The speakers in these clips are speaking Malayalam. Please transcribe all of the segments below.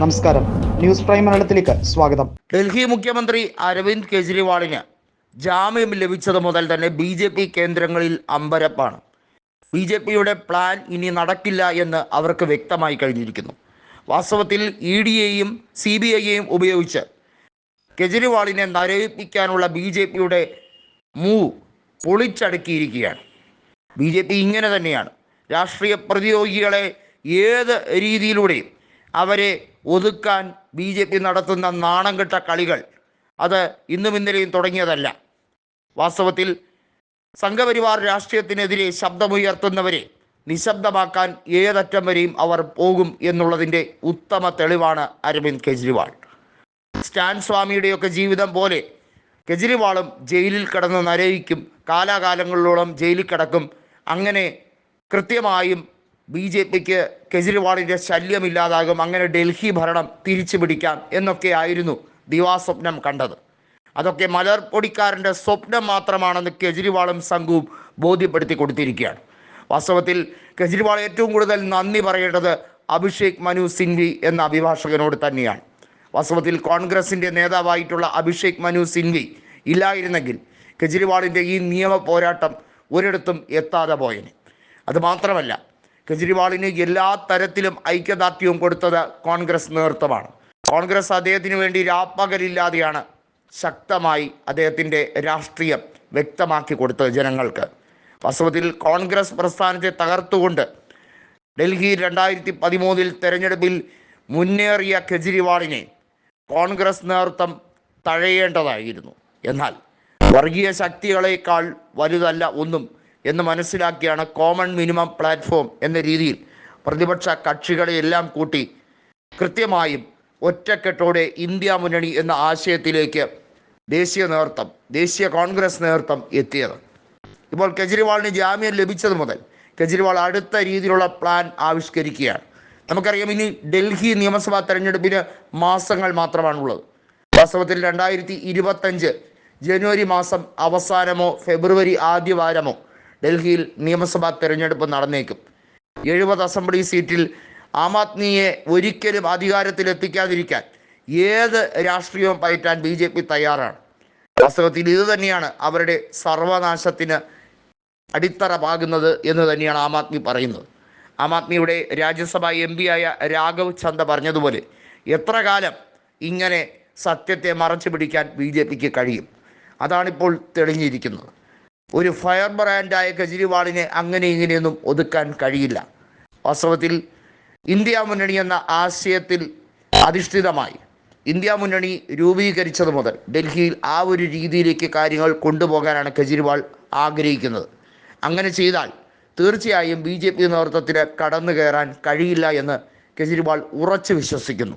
നമസ്കാരം. ന്യൂസ് പ്രൈം മലയാളത്തിലേക്ക് സ്വാഗതം. ഡൽഹി മുഖ്യമന്ത്രി അരവിന്ദ് കെജ്രിവാളിന് ജാമ്യം ലഭിച്ചത് മുതൽ തന്നെ ബി ജെ പി കേന്ദ്രങ്ങളിൽ അമ്പരപ്പാണ്. ബി ജെ പിയുടെ പ്ലാൻ ഇനി നടക്കില്ല എന്ന് അവർക്ക് വ്യക്തമായി കഴിഞ്ഞിരിക്കുന്നു. വാസ്തവത്തിൽ ഇ ഡിയെയും സി ബി ഐയെയും ഉപയോഗിച്ച് കെജ്രിവാളിനെ നരയിപ്പിക്കാനുള്ള ബി ജെ പിയുടെ മൂവ് പൊളിച്ചടുക്കിയിരിക്കുകയാണ്. ബി ജെ പി ഇങ്ങനെ തന്നെയാണ്. രാഷ്ട്രീയ പ്രതിയോഗികളെ ഏത് രീതിയിലൂടെയും അവരെ ഒതുക്കാൻ ബി ജെ പി നടത്തുന്ന നാണം കെട്ട കളികൾ. അത് ഇന്നും ഇന്നലെയും തുടങ്ങിയതല്ല. വാസ്തവത്തിൽ സംഘപരിവാർ രാഷ്ട്രീയത്തിനെതിരെ ശബ്ദമുയർത്തുന്നവരെ നിശബ്ദമാക്കാൻ ഏതറ്റം വരെയും അവർ പോകും എന്നുള്ളതിന്റെ ഉത്തമ തെളിവാണ് അരവിന്ദ് കെജ്രിവാൾ. സ്റ്റാൻ സ്വാമിയുടെയൊക്കെ ജീവിതം പോലെ കെജ്രിവാളും ജയിലിൽ കിടന്ന് നരയിക്കും കാലാകാലങ്ങളിലോളം ജയിലിൽ കിടക്കും. അങ്ങനെ കൃത്യമായും ബി ജെ പിക്ക് കെജ്രിവാളിന്റെ ശല്യമില്ലാതാകും അങ്ങനെ ഡൽഹി ഭരണം തിരിച്ചു പിടിക്കാം എന്നൊക്കെ ആയിരുന്നു ദിവാസ്വപ്നം കണ്ടത്. അതൊക്കെ മലർപ്പൊടിക്കാരന്റെ സ്വപ്നം മാത്രമാണെന്ന് കെജ്രിവാളും സംഘവും ബോധ്യപ്പെടുത്തി കൊടുത്തിരിക്കുകയാണ്. വാസ്തവത്തിൽ കെജ്രിവാൾ ഏറ്റവും കൂടുതൽ നന്ദി പറയേണ്ടത് അഭിഷേക് മനു സിൻവി എന്ന അഭിഭാഷകനോട് തന്നെയാണ്. വാസ്തവത്തിൽ കോൺഗ്രസിന്റെ നേതാവായിട്ടുള്ള അഭിഷേക് മനു സിൻവി ഇല്ലായിരുന്നെങ്കിൽ കെജ്രിവാളിന്റെ ഈ നിയമ പോരാട്ടം ഒരിടത്തും എത്താതെ പോയനെ. അതുമാത്രമല്ല കെജ്രിവാളിന് എല്ലാ തരത്തിലും ഐക്യദാർഢ്യവും കൊടുത്തത് കോൺഗ്രസ് നേതൃത്വമാണ്. കോൺഗ്രസ് അദ്ദേഹത്തിന് വേണ്ടി രാപ്പകലില്ലാതെയാണ് ശക്തമായി അദ്ദേഹത്തിന്റെ രാഷ്ട്രീയം വ്യക്തമാക്കി കൊടുത്തത് ജനങ്ങൾക്ക്. വാസ്തവത്തിൽ കോൺഗ്രസ് പ്രസ്ഥാനത്തെ തകർത്തുകൊണ്ട് ഡൽഹി രണ്ടായിരത്തി പതിമൂന്നിൽ തെരഞ്ഞെടുപ്പിൽ മുന്നേറിയ കെജ്രിവാളിനെ കോൺഗ്രസ് നേതൃത്വം തഴയേണ്ടതായിരുന്നു. എന്നാൽ വർഗീയ ശക്തികളേക്കാൾ വലുതല്ല ഒന്നും എന്ന് മനസ്സിലാക്കിയാണ് കോമൺ മിനിമം പ്ലാറ്റ്ഫോം എന്ന രീതിയിൽ പ്രതിപക്ഷ കക്ഷികളെയെല്ലാം കൂട്ടി കൃത്യമായും ഒറ്റക്കെട്ടോടെ ഇന്ത്യ മുന്നണി എന്ന ആശയത്തിലേക്ക് ദേശീയ നേതൃത്വം ദേശീയ കോൺഗ്രസ് നേതൃത്വം എത്തിയത്. ഇപ്പോൾ കെജ്രിവാളിന് ജാമ്യം ലഭിച്ചത് മുതൽ കെജ്രിവാൾ അടുത്ത രീതിയിലുള്ള പ്ലാൻ ആവിഷ്കരിക്കുകയാണ്. നമുക്കറിയാം ഇനി ഡൽഹി നിയമസഭാ തെരഞ്ഞെടുപ്പിന് മാസങ്ങൾ മാത്രമാണുള്ളത്. വാസ്തവത്തിൽ രണ്ടായിരത്തി ഇരുപത്തഞ്ച് ജനുവരി മാസം അവസാനമോ ഫെബ്രുവരി ആദ്യവാരമോ ഡൽഹിയിൽ നിയമസഭാ തെരഞ്ഞെടുപ്പ് നടന്നേക്കും. എഴുപത് അസംബ്ലി സീറ്റിൽ ആം ആദ്മിയെ ഒരിക്കലും അധികാരത്തിലെത്തിക്കാതിരിക്കാൻ ഏത് രാഷ്ട്രീയവും പയറ്റാൻ ബി ജെ പി തയ്യാറാണ്. വാസ്തവത്തിൽ ഇത് തന്നെയാണ് അവരുടെ സർവനാശത്തിന് അടിത്തറ പാകുന്നത് എന്ന് തന്നെയാണ് ആം ആദ്മി പറയുന്നത്. ആം ആദ്മിയുടെ രാജ്യസഭാ എം ആയ രാഘവ് ചന്ദ പറഞ്ഞതുപോലെ എത്ര കാലം ഇങ്ങനെ സത്യത്തെ മറച്ചു പിടിക്കാൻ ബി ജെ പിക്ക് കഴിയും? അതാണിപ്പോൾ തെളിഞ്ഞിരിക്കുന്നത്. ഒരു ഫയർ ബ്രാൻഡായ കെജ്രിവാളിനെ അങ്ങനെ ഇങ്ങനെയൊന്നും ഒതുക്കാൻ കഴിയില്ല. വാസ്തവത്തിൽ ഇന്ത്യ മുന്നണി എന്ന ആശയത്തിൽ അധിഷ്ഠിതമായി ഇന്ത്യ മുന്നണി രൂപീകരിച്ചത് മുതൽ ഡൽഹിയിൽ ആ ഒരു രീതിയിലേക്ക് കാര്യങ്ങൾ കൊണ്ടുപോകാനാണ് കെജ്രിവാൾ ആഗ്രഹിക്കുന്നത്. അങ്ങനെ ചെയ്താൽ തീർച്ചയായും ബി ജെ പി നേതൃത്വത്തിന് കടന്നു കയറാൻ കഴിയില്ല എന്ന് കെജ്രിവാൾ ഉറച്ചു വിശ്വസിക്കുന്നു.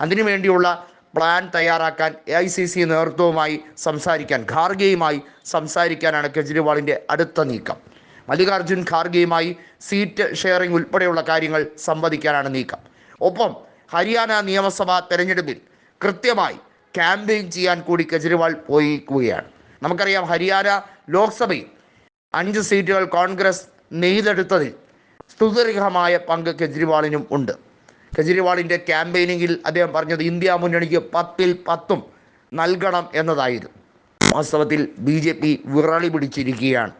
അതിനുവേണ്ടിയുള്ള പ്ലാൻ തയ്യാറാക്കാൻ എ ഐ സി സി നേതൃത്വവുമായി സംസാരിക്കാൻ ഖാർഗെയുമായി സംസാരിക്കാനാണ് കെജ്രിവാളിന്റെ അടുത്ത നീക്കം. മല്ലികാർജുൻ ഖാർഗെയുമായി സീറ്റ് ഷെയറിംഗ് ഉൾപ്പെടെയുള്ള കാര്യങ്ങൾ സംവദിക്കാനാണ് നീക്കം. ഒപ്പം ഹരിയാന നിയമസഭാ തെരഞ്ഞെടുപ്പിൽ കൃത്യമായി ക്യാമ്പയിൻ ചെയ്യാൻ കൂടി കെജ്രിവാൾ പോയിക്കുകയാണ് നമുക്കറിയാം ഹരിയാന ലോക്സഭയിൽ അഞ്ച് സീറ്റുകൾ കോൺഗ്രസ് നെയ്തെടുത്തതിൽ സ്തുതിർഹമായ പങ്ക് കെജ്രിവാളിനും ഉണ്ട്. കെജ്രിവാളിന്റെ ക്യാമ്പയിനിങ്ങിൽ അദ്ദേഹം പറഞ്ഞത് ഇന്ത്യ മുന്നണിക്ക് പത്തിൽ പത്തും നൽകണം എന്നതായിരുന്നു. വാസ്തവത്തിൽ ബി ജെ പി വിറളി പിടിച്ചിരിക്കുകയാണ്.